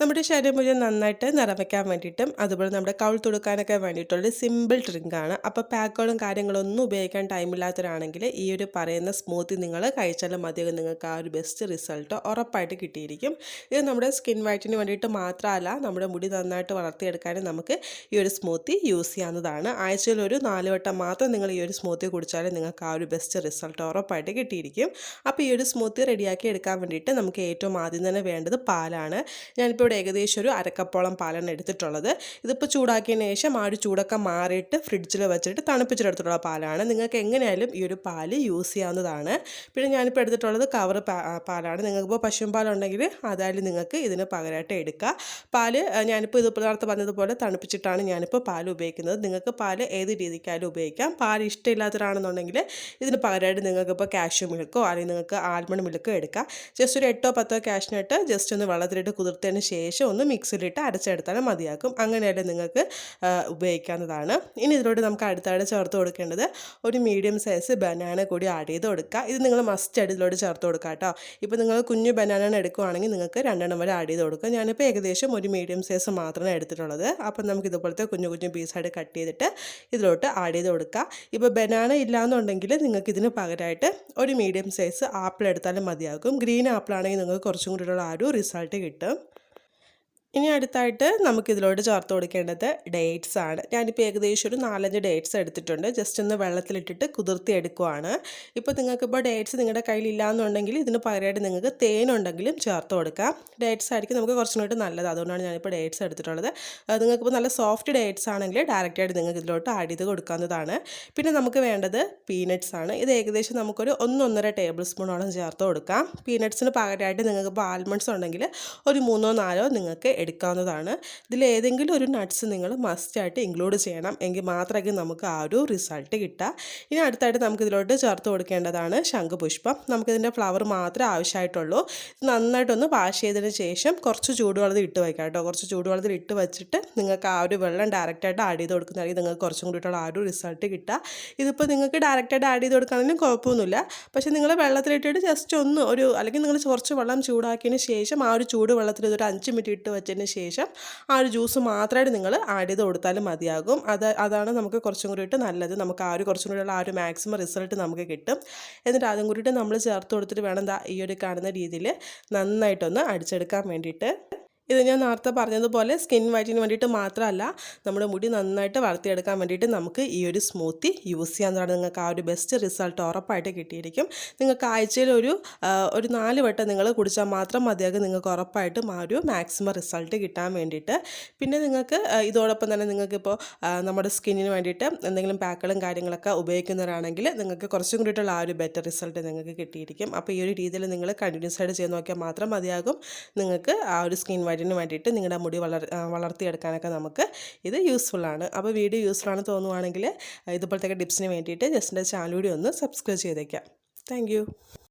നമ്മുടെ ശരീരം മുഴുവൻ നന്നായിട്ട് നിറവയ്ക്കാൻ വേണ്ടിയിട്ടും അതുപോലെ നമ്മുടെ കൗൾ തുടുക്കാനൊക്കെ വേണ്ടിയിട്ടുള്ള സിമ്പിൾ ഡ്രിങ്കാണ് അപ്പോൾ പാക്കുകളും കാര്യങ്ങളും ഒന്നും ഉപയോഗിക്കാൻ ടൈമില്ലാത്തവരാണെങ്കിൽ ഈ ഒരു പറയുന്ന സ്മൂത്തി നിങ്ങൾ കഴിച്ചാലും മതിയാകും. നിങ്ങൾക്ക് ആ ഒരു ബെസ്റ്റ് റിസൾട്ട് ഉറപ്പായിട്ട് കിട്ടിയിരിക്കും. ഇത് നമ്മുടെ സ്കിൻ വൈറ്റിന് വേണ്ടിയിട്ട് മാത്രമല്ല നമ്മുടെ മുടി നന്നായിട്ട് വളർത്തിയെടുക്കാനും നമുക്ക് ഈ ഒരു സ്മൂത്തി യൂസ് ചെയ്യാവുന്നതാണ്. ആഴ്ചയിൽ ഒരു നാല് വട്ടം മാത്രം നിങ്ങൾ ഈ ഒരു സ്മൂത്തി കുടിച്ചാലും നിങ്ങൾക്ക് ആ ഒരു ബെസ്റ്റ് റിസൾട്ട് ഉറപ്പായിട്ട് കിട്ടിയിരിക്കും. അപ്പോൾ ഈ ഒരു സ്മൂത്തി റെഡിയാക്കി എടുക്കാൻ വേണ്ടിയിട്ട് നമുക്ക് ഏറ്റവും ആദ്യം തന്നെ വേണ്ടത് പാലാണ്. ഞാനിപ്പോൾ ഇവിടെ ഏകദേശം ഒരു അരക്കപ്പോളം പാലാണ് എടുത്തിട്ടുള്ളത്. ഇതിപ്പോൾ ചൂടാക്കിയതിന് ശേഷം ആ ഒരു ചൂടൊക്കെ മാറിയിട്ട് ഫ്രിഡ്ജിൽ വെച്ചിട്ട് തണുപ്പിച്ചെടുത്തിട്ടുള്ള പാലാണ്. നിങ്ങൾക്ക് എങ്ങനെയായാലും ഈ ഒരു പാൽ യൂസ് ചെയ്യാവുന്നതാണ്. പിന്നെ ഞാനിപ്പോൾ എടുത്തിട്ടുള്ളത് കവർ പാലാണ്. നിങ്ങൾക്കിപ്പോൾ പശുമ്പാലുണ്ടെങ്കിൽ അതായാലും നിങ്ങൾക്ക് ഇതിന് പകരമായിട്ട് എടുക്കുക പാൽ ഞാനിപ്പോൾ ഇത് നേരത്തെ പറഞ്ഞതുപോലെ തണുപ്പിച്ചിട്ടാണ് ഞാനിപ്പോൾ പാൽ ഉപയോഗിക്കുന്നത്. നിങ്ങൾക്ക് പാൽ ഏത് രീതിക്കായാലും ഉപയോഗിക്കാം. പാൽ ഇഷ്ടമില്ലാത്തവരാണെന്നുണ്ടെങ്കിൽ ഇതിന് പകരമായിട്ട് നിങ്ങൾക്കിപ്പോൾ കാഷ്യൂ മിൽക്കോ അല്ലെങ്കിൽ നിങ്ങൾക്ക് ആൽമണ്ട് മിൽക്കോ എടുക്കാം. ജസ്റ്റ് ഒരു എട്ടോ പത്തോ കാഷ്നട്ട് ജസ്റ്റ് ഒന്ന് വെള്ളത്തിലിട്ട് കുതിർത്തതിന് ശേഷം ഒന്ന് മിക്സിയിലിട്ട് അരച്ചെടുത്താലും മതിയാക്കും. അങ്ങനെയല്ലേ നിങ്ങൾക്ക് ഉപയോഗിക്കാവുന്നതാണ്. ഇനി ഇതിലോട്ട് നമുക്ക് അടുത്തായിട്ട് ചേർത്ത് കൊടുക്കേണ്ടത് ഒരു മീഡിയം സൈസ് ബനാന കൂടി ആഡ് ചെയ്ത് കൊടുക്കുക. ഇത് നിങ്ങൾ മസ്റ്റ് ആയിട്ട് ഇതിലോട്ട് ചേർത്ത് കൊടുക്കുക കേട്ടോ. ഇപ്പോൾ നിങ്ങൾ കുഞ്ഞു ബനാന എടുക്കുകയാണെങ്കിൽ നിങ്ങൾക്ക് രണ്ടെണ്ണം വരെ ആഡ് ചെയ്ത് കൊടുക്കുക. ഞാനിപ്പോൾ ഏകദേശം ഒരു മീഡിയം സൈസ് മാത്രമേ എടുത്തിട്ടുള്ളത്. അപ്പം നമുക്ക് ഇതുപോലത്തെ കുഞ്ഞു കുഞ്ഞു പീസായിട്ട് കട്ട് ചെയ്തിട്ട് ഇതിലോട്ട് ആഡ് ചെയ്ത് കൊടുക്കുക. ഇപ്പോൾ ബനാന ഇല്ലാന്നുണ്ടെങ്കിൽ നിങ്ങൾക്ക് ഇതിന് പകരമായിട്ട് ഒരു മീഡിയം സൈസ് ആപ്പിൾ എടുത്താലും മതിയാകും. ഗ്രീൻ ആപ്പിളാണെങ്കിൽ നിങ്ങൾക്ക് കുറച്ചും കൂടിയുള്ള ആ ഒരു റിസൾട്ട് കിട്ടും. ഇനി അടുത്തായിട്ട് നമുക്കിതിലോട്ട് ചേർത്ത് കൊടുക്കേണ്ടത് ഡേറ്റ്സ് ആണ്. ഞാനിപ്പോൾ ഏകദേശം ഒരു നാലഞ്ച് ഡേറ്റ്സ് എടുത്തിട്ടുണ്ട്. ജസ്റ്റ് ഒന്ന് വെള്ളത്തിലിട്ടിട്ട് കുതിർത്തി എടുക്കുവാണ് ഇപ്പോൾ നിങ്ങൾക്കിപ്പോൾ ഡേറ്റ്സ് നിങ്ങളുടെ കയ്യിൽ എന്നുണ്ടെങ്കിൽ ഇതിന് പകരമായിട്ട് നിങ്ങൾക്ക് തേനുണ്ടെങ്കിലും ചേർത്ത് കൊടുക്കാം. ഡേറ്റ്സ് ആയിരിക്കും നമുക്ക് കുറച്ചും കൂടി നല്ലത്. അതുകൊണ്ടാണ് ഞാനിപ്പോൾ ഡേറ്റ്സ് എടുത്തിട്ടുള്ളത്. നിങ്ങൾക്കിപ്പോൾ നല്ല സോഫ്റ്റ് ഡേറ്റ്സ് ആണെങ്കിൽ ഡയറക്റ്റായിട്ട് നിങ്ങൾക്ക് ഇതിലോട്ട് ആഡ് ചെയ്ത് കൊടുക്കാവുന്നതാണ്. പിന്നെ നമുക്ക് വേണ്ടത് പീനട്ട്സ് ആണ്. ഇത് ഏകദേശം നമുക്കൊരു ഒന്നൊന്നര ടേബിൾ സ്പൂണോളം ചേർത്ത് കൊടുക്കാം. പീനട്ട്സിന് പകരമായിട്ട് നിങ്ങൾക്കിപ്പോൾ ആൽമണ്ട്സ് ഉണ്ടെങ്കിൽ ഒരു മൂന്നോ നാലോ നിങ്ങൾക്ക് എടുക്കാവുന്നതാണ്. ഇതിൽ ഏതെങ്കിലും ഒരു നട്ട്സ് നിങ്ങൾ മസ്റ്റായിട്ട് ഇൻക്ലൂഡ് ചെയ്യണം. എങ്കിൽ മാത്രമേ നമുക്ക് ആ ഒരു റിസൾട്ട് കിട്ടുക ഇനി അടുത്തായിട്ട് നമുക്ക് ഇതിലോട്ട് ചേർത്ത് കൊടുക്കേണ്ടതാണ് ശംഖുപുഷ്പം നമുക്കിതിന്റെ ഫ്ലവർ മാത്രമേ ആവശ്യമായിട്ടുള്ളൂ. നന്നായിട്ടൊന്ന് വാഷ് ചെയ്തതിന് ശേഷം കുറച്ച് ചൂടുവെള്ളത്തിൽ ഇട്ട് വയ്ക്കാം കേട്ടോ. കുറച്ച് ചൂടുവെള്ളത്തിൽ ഇട്ട് വെച്ചിട്ട് നിങ്ങൾക്ക് ആ ഒരു വെള്ളം ഡയറക്റ്റായിട്ട് ആഡ് ചെയ്ത് കൊടുക്കുന്നതായി നിങ്ങൾക്ക് കുറച്ചും കൂടിയിട്ടുള്ള ആ ഒരു റിസൾട്ട് കിട്ടുക ഇതിപ്പോൾ നിങ്ങൾക്ക് ഡയറക്റ്റായിട്ട് ആഡ് ചെയ്ത് കൊടുക്കുകയാണെങ്കിലും കുഴപ്പമൊന്നുമില്ല. പക്ഷേ നിങ്ങൾ വെള്ളത്തിലിട്ടിട്ട് ജസ്റ്റ് ഒന്ന് ഒരു അല്ലെങ്കിൽ നിങ്ങൾ കുറച്ച് വെള്ളം ചൂടാക്കിയതിന് ശേഷം ആ ഒരു ചൂട് വെള്ളത്തിൽ ഇതൊരു അഞ്ച് മിനിറ്റ് ഇട്ട് വെച്ച് വെച്ചതിന് ശേഷം ആ ഒരു ജ്യൂസ് മാത്രമായിട്ട് നിങ്ങൾ ആഡ് ചെയ്ത് കൊടുത്താലും മതിയാകും. അത് അതാണ് നമുക്ക് കുറച്ചും കൂടിയിട്ട് നല്ലത്. നമുക്ക് ആ ഒരു കുറച്ചും കൂടിയുള്ള ആ ഒരു മാക്സിമം റിസൾട്ട് നമുക്ക് കിട്ടും. എന്നിട്ട് അതും കൂടിയിട്ട് നമ്മൾ ചേർത്ത് കൊടുത്തിട്ട് വേണം ഈ ഒരു കാണുന്ന രീതിയിൽ നന്നായിട്ടൊന്ന് അടിച്ചെടുക്കാൻ വേണ്ടിയിട്ട്. ഇത് ഞാൻ നേരത്തെ പറഞ്ഞതുപോലെ സ്കിൻ വൈറ്റിന് വേണ്ടിയിട്ട് മാത്രമല്ല നമ്മുടെ മുടി നന്നായിട്ട് വളർത്തിയെടുക്കാൻ വേണ്ടിയിട്ട് നമുക്ക് ഈ ഒരു സ്മൂത്തി യൂസ് ചെയ്യാമെന്നാണ് നിങ്ങൾക്ക് ആ ഒരു ബെസ്റ്റ് റിസൾട്ട് ഉറപ്പായിട്ട് കിട്ടിയിരിക്കും. നിങ്ങൾക്ക് ആഴ്ചയിൽ ഒരു ഒരു നാല് വട്ടം നിങ്ങൾ കുടിച്ചാൽ മാത്രം മതിയാകും നിങ്ങൾക്ക് ഉറപ്പായിട്ടും ആ ഒരു മാക്സിമം റിസൾട്ട് കിട്ടാൻ വേണ്ടിയിട്ട്. പിന്നെ നിങ്ങൾക്ക് ഇതോടൊപ്പം തന്നെ നിങ്ങൾക്കിപ്പോൾ നമ്മുടെ സ്കിന്നിന് വേണ്ടിയിട്ട് എന്തെങ്കിലും പാക്കുകളും കാര്യങ്ങളൊക്കെ ഉപയോഗിക്കുന്നവരാണെങ്കിൽ നിങ്ങൾക്ക് കുറച്ചും കൂടിയിട്ടുള്ള ആ ഒരു ബെറ്റർ റിസൾട്ട് നിങ്ങൾക്ക് കിട്ടിയിരിക്കും. അപ്പോൾ ഈ ഒരു രീതിയിൽ നിങ്ങൾ കണ്ടിന്യൂസ് ആയിട്ട് ചെയ്ത് നോക്കിയാൽ മാത്രം മതിയാകും. നിങ്ങൾക്ക് ആ ഒരു സ്കിൻ വൈറ്റിന് വേണ്ടിയിട്ട് നിങ്ങളുടെ മുടി വളർ വളർത്തിയെടുക്കാനൊക്കെ നമുക്ക് ഇത് യൂസ്ഫുള്ളാണ് അപ്പോൾ വീഡിയോ യൂസ്ഫുള്ളാണ് തോന്നുവാണെങ്കിൽ ഇതുപോലത്തെ ടിപ്സിന് വേണ്ടിയിട്ട് ജസ്റ്റ് എന്റെ ചാനൽ കൂടി ഒന്ന് സബ്സ്ക്രൈബ് ചെയ്തേക്കാം താങ്ക്